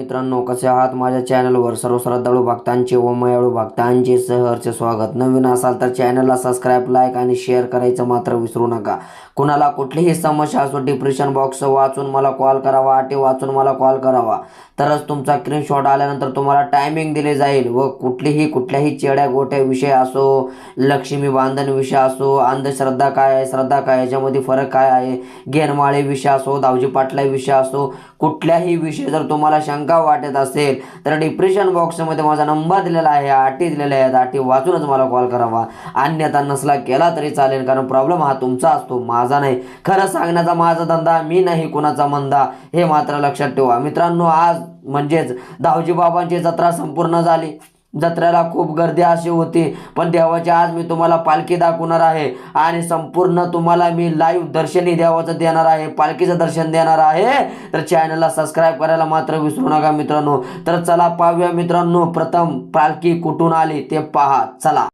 मित्रांनो कसे आहात? माझ्या चॅनलवर सर्व श्रद्धाळू भक्तांचे व मयाळू भक्तांचे सहर्चे स्वागत. नवीन असाल तर चॅनलला सबस्क्राईब लाईक आणि शेअर करायचं मात्र विसरू नका. कुणाला कुठलीही समस्या असो डिप्रेशन बॉक्स वाचून मला कॉल करावा आटे वाचून मला कॉल करावा. तरच तुमचा स्क्रीनशॉट आल्यानंतर तुम्हाला टायमिंग दिले जाईल व कुठलीही कुठल्याही चेड्या गोट्या विषय असो लक्ष्मी बांधन विषय असो अंधश्रद्धा काय आहे श्रद्धा काय याच्यामध्ये फरक काय आहे गेनमाळे विषय असो दावजी पाटला विषय असो कुठल्याही विषय जर तुम्हाला शंका वाटत असेल तर डिप्रेशन बॉक्समध्ये माझा नंबर दिलेला आहे अटी दिलेल्या आहेत अटी वाचूनच मला कॉल करावा. अन्यथा नसला केला तरी चालेल कारण प्रॉब्लेम हा तुमचा असतो माझा नाही. खरं सांगण्याचा माझा धंदा मी नाही कुणाचा मंदा. हे मात्र लक्षात ठेवा. मित्रांनो आज म्हणजेच दावजी बाबांची जत्रा संपूर्ण झाली. जत्रेला खूप गर्दी अशी होती. पण देवाची आज मी तुम्हाला पालखी दाखवणार आहे. आणि संपूर्ण तुम्हाला मी लाईव्ह दर्शनी देवाचं देणार आहे. पालखीचं दर्शन देणार आहे. तर चॅनलला सबस्क्राईब करायला मात्र विसरू नका मित्रांनो. तर चला पाहूया मित्रांनो. प्रथम पालखी कुठून आली ते पहा. चला.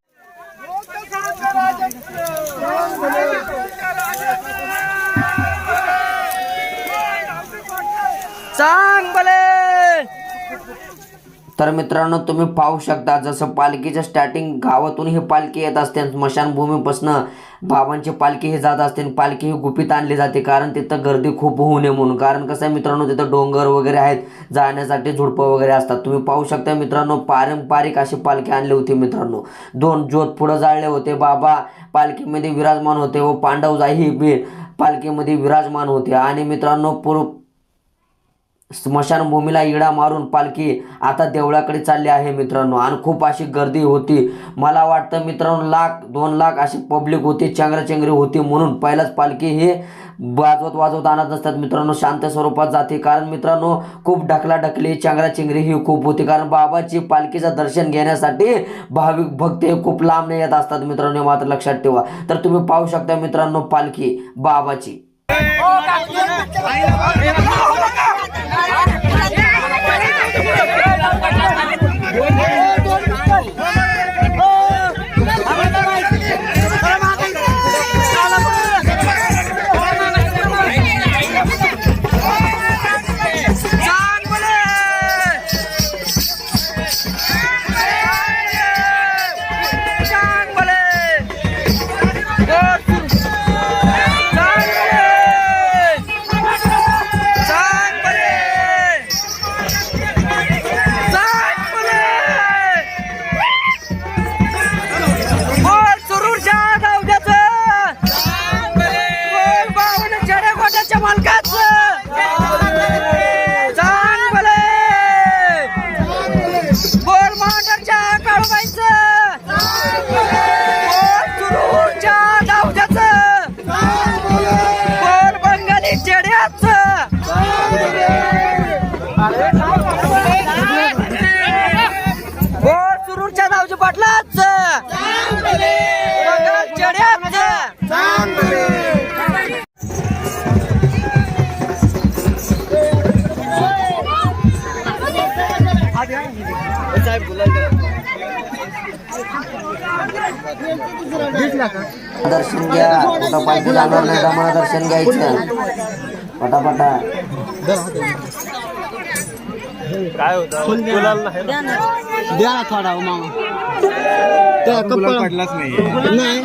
चांग! तर मित्रांनो तुम्ही पाहू शकता जसं पालखीचं स्टार्टिंग गावातून ही पालखी येत असते स्मशानभूमीपासनं बाबांची पालखी ही जात असते आणि पालखी ही गुपित आणली जाते कारण तिथं गर्दी खूप होऊ नये म्हणून. कारण कसं आहे मित्रांनो तिथं डोंगर वगैरे आहेत जाण्यासाठी झुडपं वगैरे असतात. तुम्ही पाहू शकता मित्रांनो पारंपरिक अशी पालखी आणली होती मित्रांनो. दोन ज्योत पुढं जाळले होते बाबा पालखीमध्ये विराजमान होते व पांडवजाही बी पालखीमध्ये विराजमान होते. आणि मित्रांनो पूर्व स्मशानभूमीला इडा मारून पालखी आता देवळाकडे चालली आहे मित्रांनो. आणि खूप अशी गर्दी होती. मला वाटतं मित्रांनो लाख दोन लाख अशी पब्लिक होती चेंगराचेंगरी होती म्हणून पहिलाच पालखी हे वाजवत वाजवत आणत नसतात मित्रांनो. शांत स्वरूपात जाते. कारण मित्रांनो खूप ढकला ढकली ही खूप होती. कारण बाबाची पालखीचं दर्शन घेण्यासाठी भाविक भक्त हे खूप लांब येत असतात मित्रांनो मात्र लक्षात ठेवा. तर तुम्ही पाहू शकता मित्रांनो पालखी बाबाची. सांग बले सांग बले सांग बले सांग बले बोल सुरूरच्या गावड्याचं बोल बावन्न चढ्या गोट्याच्या मालकाचं सांग बले बोल मांडरच्या काळूबाईचं बोल सुरूरच्या गावड्याचं बोल बंगाली चेड्याचं बोल सुरूरच्या गावच्या पाटलाचं बंगाल चेड्याचं दर्शन घ्या कुठं पालखी जाणार नाही तर मला दर्शन घ्यायचं पटापटा द्या ना. थोडा हो मामा. त्या कपल पडलाच नाही. नाही.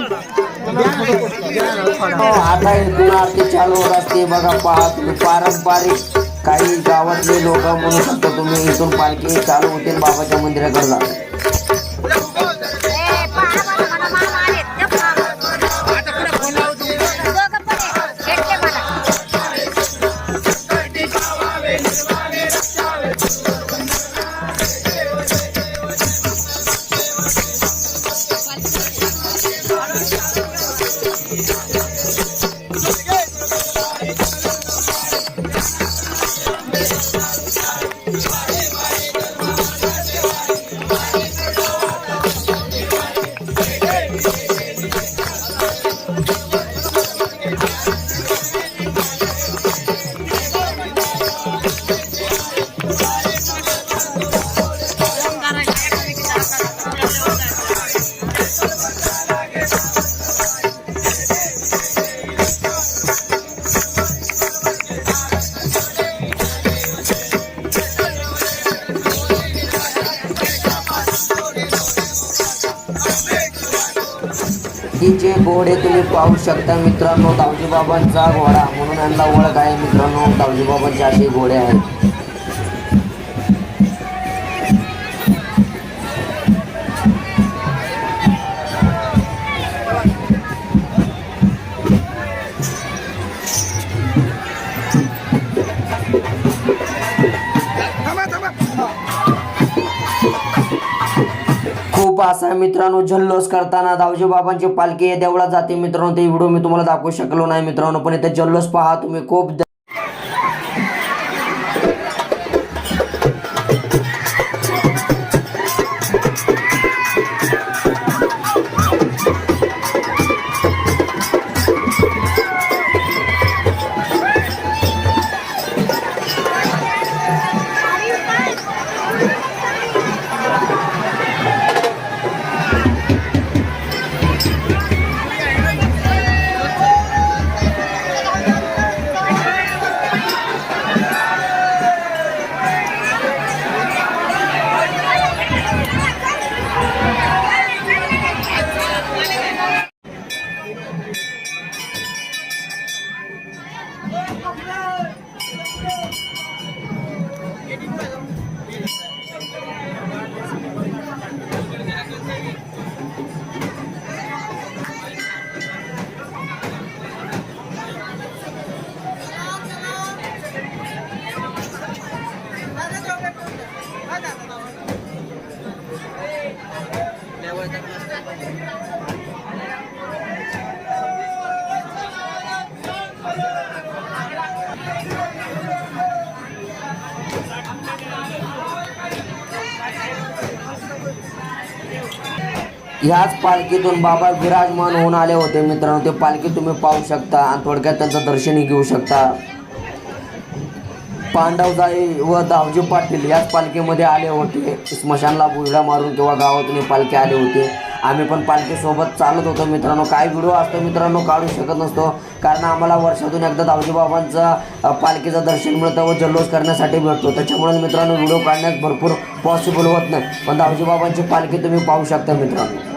आता इथून आरती चालू होत असते बघा पहा तुम्ही पारंपरिक काही गावातले लोक म्हणू शकता तुम्ही इथून पालखी चालू होते बाबाच्या मंदिराकडे घोडे तुम्ही पाहू शकता मित्रांनो तावजीबाबांचा घोडा. म्हणून यांना ओळख आहे मित्रांनो तावजीबाबांचे असे घोडे आहेत. खूप असा मित्रांनो जल्लोष करताना दावजी बाबांची पालखी देवळात जाते मित्रांनो ते व्हिडिओ मी तुम्हाला दाखवू शकलो नाही मित्रांनो पण इथे जल्लोष पहा तुम्ही खूप ह्याच पालखीतून बाबा विराजमान होऊन आले होते मित्रांनो. ते पालखी तुम्ही पाहू शकता आणि थोडक्यात त्यांचं दर्शनही घेऊ शकता. पांडवजाई व दावजी पाटील याच पालखीमध्ये आले होते. स्मशानला बुजडा मारून किंवा गावातून पालखी आले होते. आम्ही पण पालखीसोबत चालत होतो मित्रांनो. काय व्हिडिओ असतो मित्रांनो काढू शकत नसतो. कारण आम्हाला वर्षातून एकदा दावजी बाबांचं पालखीचं दर्शन मिळतं व जल्लोष करण्यासाठी भेटतो. त्याच्यामुळे मित्रांनो व्हिडिओ काढण्यास भरपूर पॉसिबल होत नाही. पण दावजी बाबांची पालखी तुम्ही पाहू शकता मित्रांनो.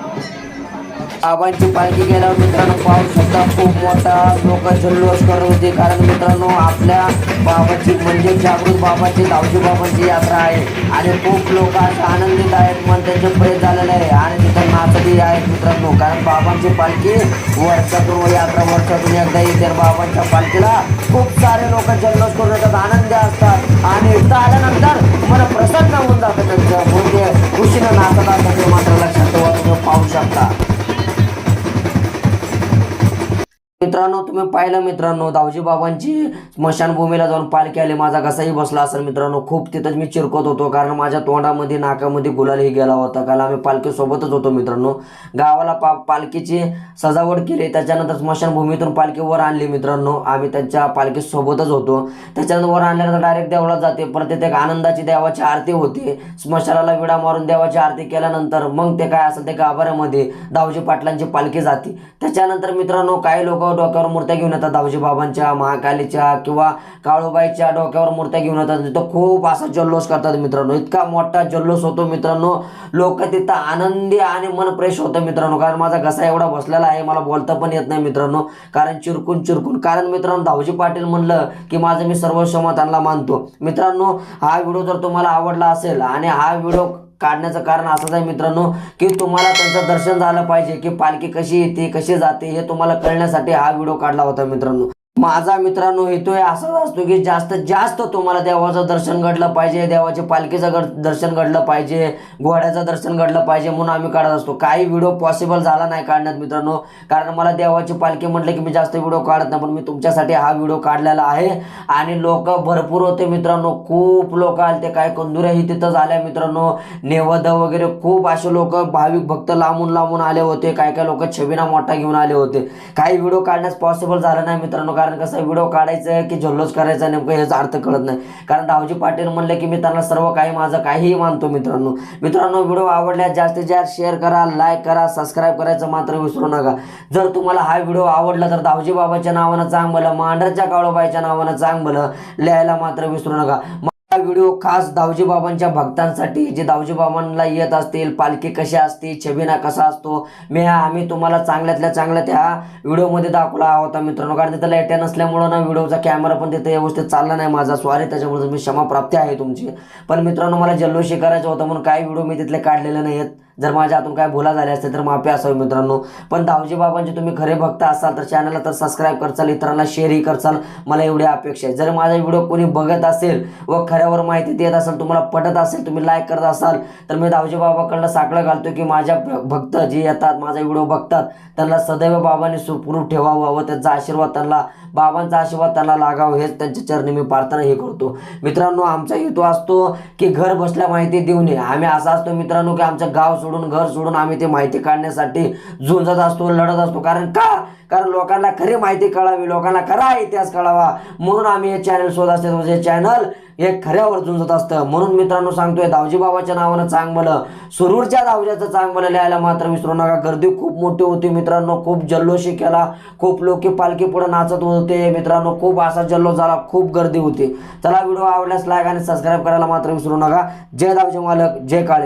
बाबांची पालखी गेल्यावर मित्रांनो पाहू शकता खूप मोठा लोक जल्लोष करत होते कारण मित्रांनो आपल्या बाबाची म्हणजे जागृत बाबाची दावजी बाबांची यात्रा आहे. आणि खूप लोक असे आनंदित आहेत मन त्यांचे प्रेत झालेलं आहे. आणि तिथं नाचतही आहेत मित्रांनो. कारण बाबांची पालखी वर्षातून यात्रा वर्षातून एकदा येते. बाबांच्या पालखीला खूप सारे लोक जल्लोष करून येतात आनंदी असतात. आणि इथं आल्यानंतर मला प्रसन्न होऊन जातं त्यांचं. म्हणजे खुशीनं नाचत असतात ते मात्र लक्षात ठेवा तुम्ही पाहू शकता. मित्रांनो तुम्ही पाहिलं मित्रांनो दावजी बाबांची स्मशानभूमीला जाऊन पालखी आली. माझा कसाही बसला असेल मित्रांनो खूप तिथंच मी चिरकत होतो कारण माझ्या तोंडामध्ये नाकामध्ये गुलालही गेला होता. कारण आम्ही पालखीसोबतच होतो मित्रांनो. गावाला पा पालखीची सजावट केली. त्याच्यानंतर स्मशानभूमीतून पालखी वर आणली मित्रांनो. आम्ही त्यांच्या पालखीसोबतच होतो. त्याच्यानंतर वर आणल्यानंतर डायरेक्ट देवळात जाते. परत तिथे एक आनंदाची देवाची आरती होते. स्मशानाला विडा मारून देवाची आरती केल्यानंतर मग ते काय असेल ते गाभाऱ्यामध्ये दावजी पाटलांची पालखी जाते. त्याच्यानंतर मित्रांनो काही लोक डोक्यावर मूर्त्या घेऊन येतात दावजी बाबांच्या महाकालीच्या किंवा काळूबाईच्या डोक्यावर मूर्त्या घेऊन येतात. तिथं खूप असा जल्लोष करतात मित्रांनो. इतका मोठा जल्लोष होतो मित्रांनो. लोक तिथं आनंदी आणि मन फ्रेश होतं मित्रांनो. कारण माझा घसा एवढा बसलेला आहे मला बोलता पण येत नाही मित्रांनो. कारण चिरकून चिरकून. कारण मित्रांनो दावजी पाटील म्हणलं की माझं मी सर्व क्षमतांना मानतो. मित्रांनो हा व्हिडिओ जर तुम्हाला आवडला असेल आणि हा व्हिडिओ काढण्याचं कारण असंच आहे मित्रांनो की तुम्हाला त्यांचं दर्शन झालं पाहिजे की पालखी कशी येते कशी जाते हे तुम्हाला कळण्यासाठी हा व्हिडिओ काढला होता मित्रांनो. माझा मित्रांनो हेतू आहे असाच असतो की जास्तीत जास्त तुम्हाला देवाचं दर्शन घडलं पाहिजे देवाच्या पालखीचं गड दर्शन घडलं पाहिजे घोड्याचं दर्शन घडलं पाहिजे म्हणून आम्ही काढत असतो. काही व्हिडिओ पॉसिबल झाला नाही काढण्यात मित्रांनो. कारण मला देवाची पालखी म्हटलं की मी जास्त व्हिडिओ काढत नाही पण मी तुमच्यासाठी हा व्हिडिओ काढलेला आहे. आणि लोक भरपूर होते मित्रांनो. खूप लोक आले ते काय कंदुऱ्याही तिथं झाल्या मित्रांनो. नेवद वगैरे खूप असे लोक भाविक भक्त लांबून लांबून आले होते. काय काय लोक छबिना मोठा घेऊन आले होते. काही व्हिडिओ काढण्यास पॉसिबल झालं नाही मित्रांनो. कारण कसं व्हिडिओ काढायचं की झल्लोच करायचा नेमकं याचा अर्थ कळत नाही. कारण दावजी पाटील म्हणले की मी त्यांना सर्व काही माझं काहीही मानतो मित्रांनो. मित्रांनो व्हिडिओ आवडल्यास जास्तीत जास्त शेअर करा लाईक करा सबस्क्राईब करायचं मात्र विसरू नका. जर तुम्हाला हा व्हिडिओ आवडला तर दावजी बाबाच्या नावानं चांग भलं मांढरच्या काळोबाईच्या नावानं चांग भलं लिहायला मात्र विसरू नका. हा व्हिडिओ खास दावजी बाबांच्या भक्तांसाठी. जे दावजी बाबांना येत असतील पालखी कशी असते छबिना कसा असतो मी हा आम्ही तुम्हाला चांगल्यातल्या चांगल्या त्या व्हिडिओमध्ये दाखवला होता मित्रांनो कारण तिथं लाईट्या नसल्यामुळं ना व्हिडिओचा कॅमेरा पण तिथे व्यवस्थित चालला नाही माझा. स्वारी त्याच्यामुळे मी क्षमा प्राप्ती आहे तुमची. पण मित्रांनो मला जल्लोषी करायचं होतं म्हणून काही व्हिडिओ मी तिथले काढलेले नाही आहेत जर माझ्या हातून काय भुला झाले असतील तर माफी असावी मित्रांनो. पण दावजी बाबांचे तुम्ही खरे भक्त असाल तर चॅनलला तर सबस्क्राईब करचाल इतरांना शेअरही करचाल. मला एवढी अपेक्षा आहे. जर माझा व्हिडिओ कोणी बघत असेल व खऱ्यावर माहिती देत असेल तुम्हाला पटत असेल तुम्ही लाईक करत असाल तर मी दावजी बाबाकडनं साकडं घालतो की माझ्या भ- भक्त जे येतात माझा व्हिडिओ बघतात त्यांना सदैव बाबांनी सुखरूप ठेवावं व त्यांचा आशीर्वाद त्यांना बाबांचा आशीर्वाद त्यांना लागावं हेच त्यांच्या चरणी मी प्रार्थना हे करतो. मित्रांनो आमचा हेतू असतो की घर बसल्या माहिती देऊ नये आम्ही असा असतो मित्रांनो की आमचं गाव सोडून घर सोडून आम्ही ते माहिती काढण्यासाठी झुंजत असतो लढत असतो. कारण का? कारण लोकांना खरी माहिती कळावी लोकांना खरा इतिहास कळावा. म्हणून आम्ही हे चॅनल शोध असतो. हे चॅनल हे खऱ्यावर झुंजत असतं. म्हणून मित्रांनो सांगतोय दावजी बाबाच्या नावानं चांगलं सुरूरच्या दावजाचं चांगलं लिहायला मात्र विसरू नका. गर्दी खूप मोठी होती मित्रांनो. खूप जल्लोषी केला. खूप लोक पालखी पुढे नाचत होते. मित्रांनो खूप असा जल्लोष झाला. खूप गर्दी होती. चला व्हिडिओ आवडल्यास लाईक आणि सबस्क्राईब करायला मात्र विसरू नका. जय दावजी मालक. जय काळे.